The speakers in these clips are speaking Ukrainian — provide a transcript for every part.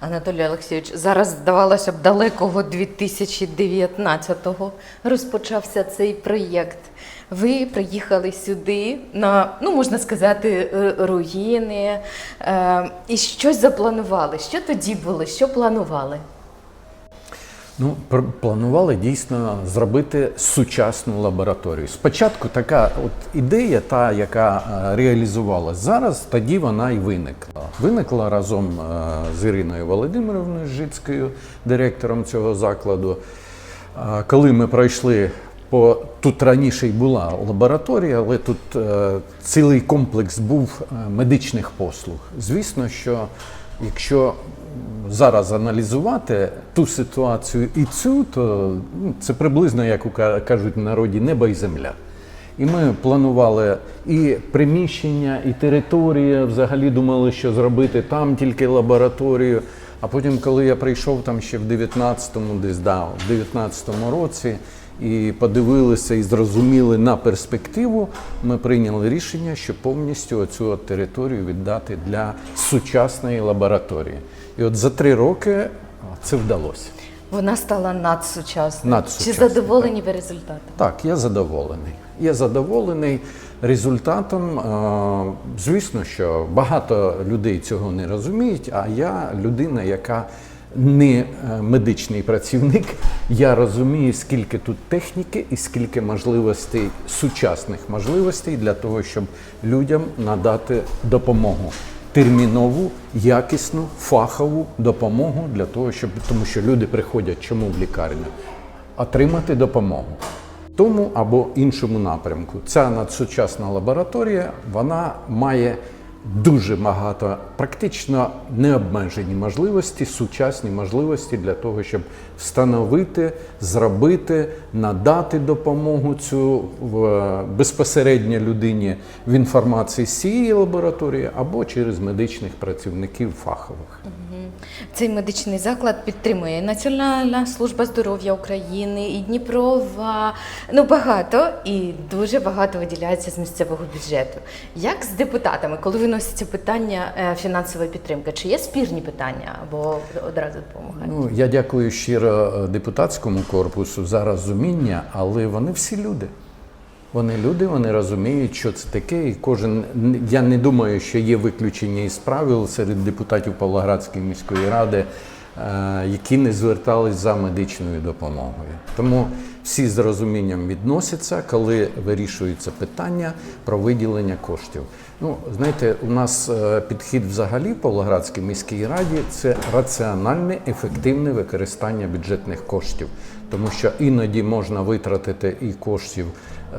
Анатолій Олексійович, зараз здавалося б далекого 2019-го розпочався цей проєкт. Ви приїхали сюди на, ну можна сказати, е, руїни е, і щось запланували. Що тоді було? Що планували? Ну, планували дійсно зробити сучасну лабораторію. Спочатку така от ідея, та яка е, реалізувалась зараз, тоді вона і виникла. Виникла разом е, з Іриною Володимировною Жицькою, директором цього закладу. Е, Коли ми пройшли по тут раніше й була лабораторія, але тут цілий комплекс був медичних послуг. Звісно, що якщо зараз аналізувати ту ситуацію і цю, то ну, це приблизно, як кажуть в народі, небо і земля. І ми планували і приміщення, і територія. Взагалі думали, що зробити там тільки лабораторію. А потім, коли я прийшов там ще в 19-му, десь да, в 19-му році, і подивилися і зрозуміли на перспективу, ми прийняли рішення, що повністю цю територію віддати для сучасної лабораторії. І от за три роки це вдалося. Вона стала надсучасною. Надсучасною, Чи задоволені ви результатом? Так, я задоволений. Я задоволений результатом. Звісно, що багато людей цього не розуміють, а я людина, яка не е, медичний працівник. Я розумію, скільки тут техніки і скільки можливостей, сучасних можливостей для того, щоб людям надати допомогу. Термінову, якісну, фахову допомогу для того, щоб тому що люди приходять чому в лікарню? Отримати допомогу тому або іншому напрямку. Ця надсучасна лабораторія вона має дуже багато, практично необмежені можливості, сучасні можливості для того, щоб встановити, зробити, надати допомогу цю в, безпосередньо людині в інформації з цієї лабораторії або через медичних працівників фахових. Цей медичний заклад підтримує Національна служба здоров'я України, і Дніпрова. Ну багато і дуже багато виділяється з місцевого бюджету. Як з депутатами, коли виносяться питання е, фінансової підтримки? Чи є спірні питання або одразу допомагають? Ну, я дякую щиро е, депутатському корпусу за розуміння, але вони всі люди. Вони люди, вони розуміють, що це таке, і кожен я не думаю, що є виключення із правил серед депутатів Павлоградської міської ради, е, які не звертались за медичною допомогою. Тому всі з розумінням відносяться, коли вирішується питання про виділення коштів. Ну, знаєте, у нас е, підхід взагалі в Павлоградській міській раді це раціональне, ефективне використання бюджетних коштів, тому що іноді можна витратити і коштів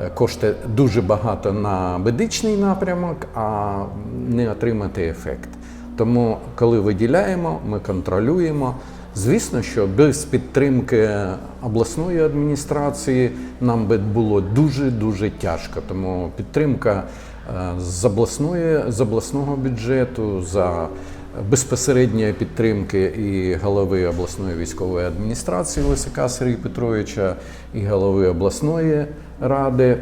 е, кошти дуже багато на медичний напрямок, а не отримати ефект. Тому, коли виділяємо, ми контролюємо. Звісно, що без підтримки обласної адміністрації нам би було дуже дуже тяжко. Тому підтримка е, з обласної з обласного бюджету за безпосередньої підтримки і голови обласної військової адміністрації Лисака Сергія Петровича, і голови обласної ради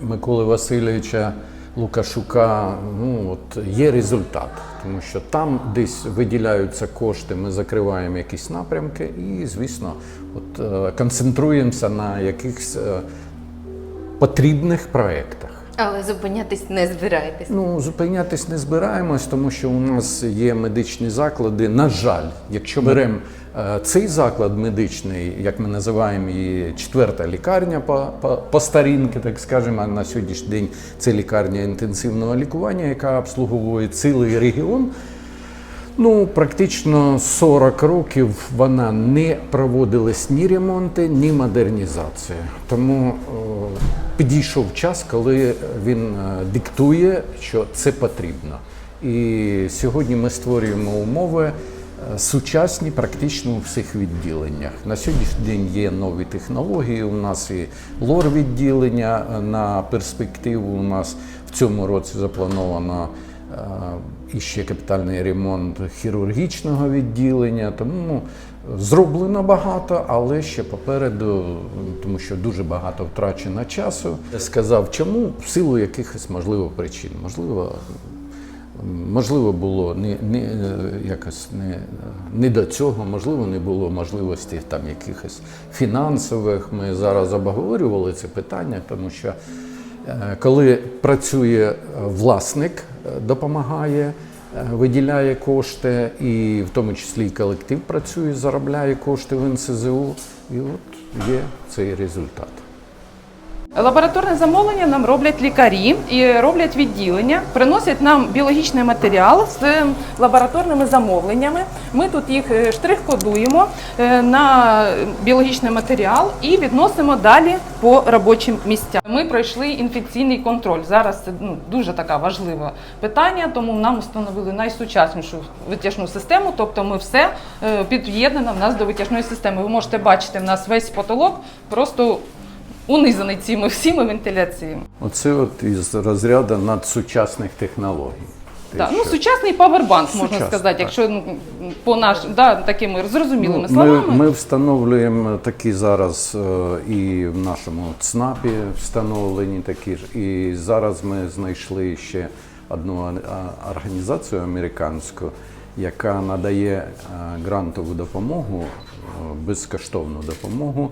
Миколи Васильовича Лукашука. Ну от є результат, тому що там десь виділяються кошти, ми закриваємо якісь напрямки, і звісно, от е, концентруємося на якихось е, потрібних проєктах. Але зупинятись не збираєтесь. Ну, зупинятись не збираємось, тому що у нас є медичні заклади. На жаль, якщо беремо е, цей заклад медичний, як ми називаємо її четверта лікарня по, по, по старінки, так скажемо, а на сьогоднішній день це лікарня інтенсивного лікування, яка обслуговує цілий регіон. Ну, практично 40 років вона не проводилась ні ремонти, ні модернізація. Тому е, підійшов час, коли він е, диктує, що це потрібно. І сьогодні ми створюємо умови е, сучасні практично у всіх відділеннях. На сьогоднішній день є нові технології. У нас і лор відділення е, на перспективу. У нас в цьому році заплановано. І ще капітальний ремонт хірургічного відділення. Тому ну, зроблено багато, але ще попереду, тому що дуже багато втрачено часу. Сказав, чому в силу якихось можливо причин. Можливо, можливо, було не, не, якось не, не до цього, можливо, не було можливості там якихось фінансових. Ми зараз обговорювали це питання, тому що е, коли працює власник, е, допомагає, виділяє кошти, і в тому числі і колектив працює, заробляє кошти в НСЗУ, і от є цей результат. Лабораторне замовлення нам роблять лікарі і роблять відділення, приносять нам біологічний матеріал з лабораторними замовленнями. Ми тут їх е, штрих-кодуємо е, на біологічний матеріал і відносимо далі по робочим місцям. Ми пройшли інфекційний контроль. Зараз це ну, дуже така важливе питання, тому нам встановили найсучаснішу витяжну систему. Тобто, ми все е, під'єднано в нас до витяжної системи. Ви можете бачити, в нас весь потолок просто унизаний цими всіми вентиляціями. Оце от із розряду надсучасних технологій. Те, Да. Ну, сучасний павербанк, можна Сучасний, сказати, так. якщо ну, по наш да, такими зрозумілими Ну, словами. Ми, ми встановлюємо такі зараз е, і в нашому ЦНАПі встановлені такі ж. І зараз ми знайшли ще одну а- організацію американську, яка надає е, грантову допомогу, е, безкоштовну допомогу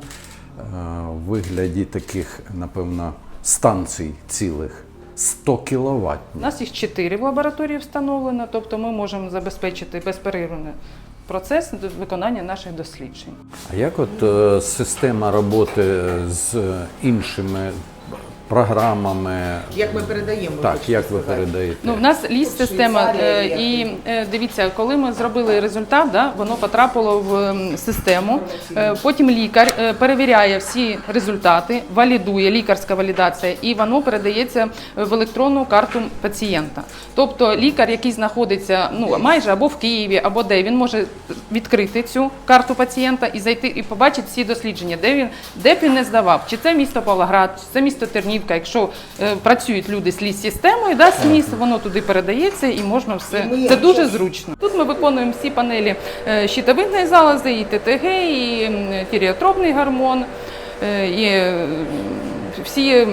вигляді таких, напевно, станцій цілих 100 кВт. У нас їх 4 в лабораторії встановлено, тобто ми можемо забезпечити безперервний процес виконання наших досліджень. А як от е, система роботи з іншими програмами? Як ми передаємо? Так, як ви сказати? передаєте? Ну, в нас ліс система, е, і е, дивіться, коли ми зробили результат, да, воно потрапило в м, систему. Е, Потім лікар е, перевіряє всі результати, валідує лікарська валідація, і воно передається в електронну карту пацієнта. Тобто лікар, який знаходиться ну майже або в Києві, або де він може відкрити цю карту пацієнта і зайти і побачити всі дослідження, де він де б він не здавав, чи це місто Павлоград, чи це місто Тернівка. Якщо е, працюють люди з ліс-системою, да, з воно туди передається і можна все. Це дуже зручно. Тут ми виконуємо всі панелі е, щитовидної залози, і ТТГ, і тіріотропний гормон, е, і е, всі е,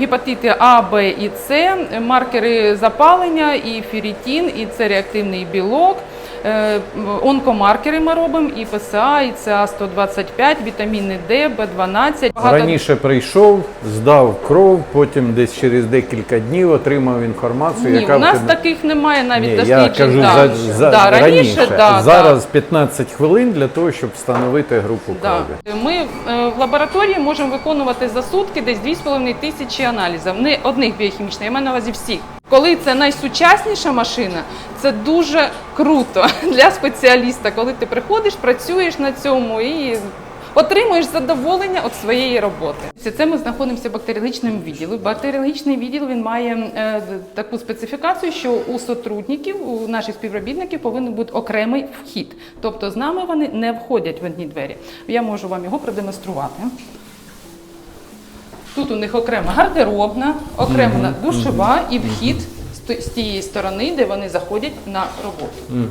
гепатити А, Б і С, маркери запалення, і ферритин, і це реактивний білок. Е, Онкомаркери ми робимо, і ПСА, і ЦА-125, вітаміни Д, Б12. Багато- Раніше прийшов, здав кров, потім десь через декілька днів отримав інформацію, Ні, яка у нас тебе- таких немає навіть Ні, я кажу да. за, за да, раніше. раніше, да, зараз да. 15 хвилин для того, щоб встановити групу Да. крові. Ми е, в лабораторії можемо виконувати за сутки десь 2,5 тисячі аналізів. Не одних біохімічних, я маю на увазі всіх. Коли це найсучасніша машина, це дуже круто для спеціаліста, коли ти приходиш, працюєш на цьому і отримуєш задоволення від своєї роботи. Це ми знаходимося в бактеріологічному відділі. Бактеріологічний відділ він має е, таку специфікацію, що у сотрудників, у наших співробітників повинен бути окремий вхід. Тобто з нами вони не входять в одні двері. Я можу вам його продемонструвати. Тут у них окрема гардеробна, окрема душова і вхід з з тієї сторони, де вони заходять на роботу.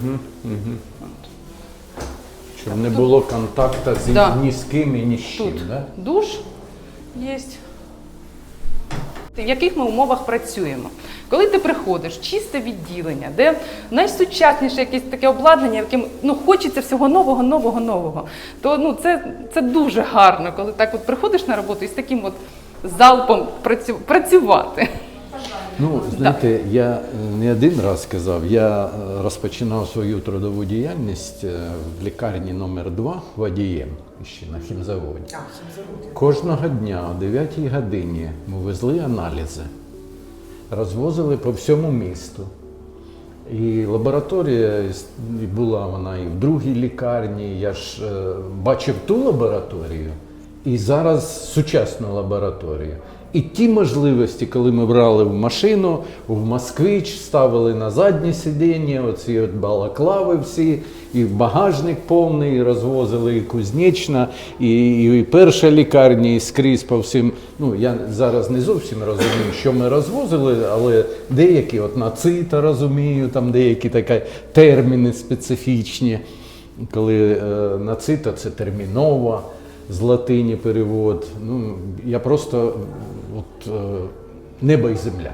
Щоб не було контакту з Да. ні з ким і ні з чим. Тут Да? душ є. В яких ми умовах працюємо? Коли ти приходиш чисте відділення, де найсучасніше якесь таке обладнання, яким ну хочеться всього нового, нового, нового, то ну це, це дуже гарно, коли так от приходиш на роботу і з таким от залпом працю- працювати. Ну, знаєте, я е, не один раз казав, я е, розпочинав свою трудову діяльність е, в лікарні номер 2 водієм ще на хімзаводі. Кожного дня о 9 годині ми везли аналізи, розвозили по всьому місту. І лабораторія була вона і в другій лікарні. Я ж е, бачив ту лабораторію і зараз сучасну лабораторію. І ті можливості, коли ми брали в машину, в москвич, ставили на заднє сидіння, оці от балаклави всі, і багажник повний, і розвозили і Кузнечна, і, і перша лікарня, і скрізь по всім. Ну, я зараз не зовсім розумію, що ми розвозили, але деякі, от нацита розумію, там деякі такі терміни специфічні. Коли е, нацита це термінова, з латині перевод. Ну, я просто от, е, небо і земля.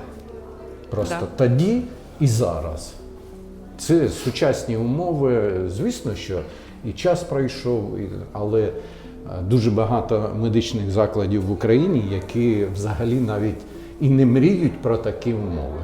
Просто Да. тоді і зараз. Це сучасні умови. Звісно, що і час пройшов, але е, дуже багато медичних закладів в Україні, які взагалі навіть і не мріють про такі умови.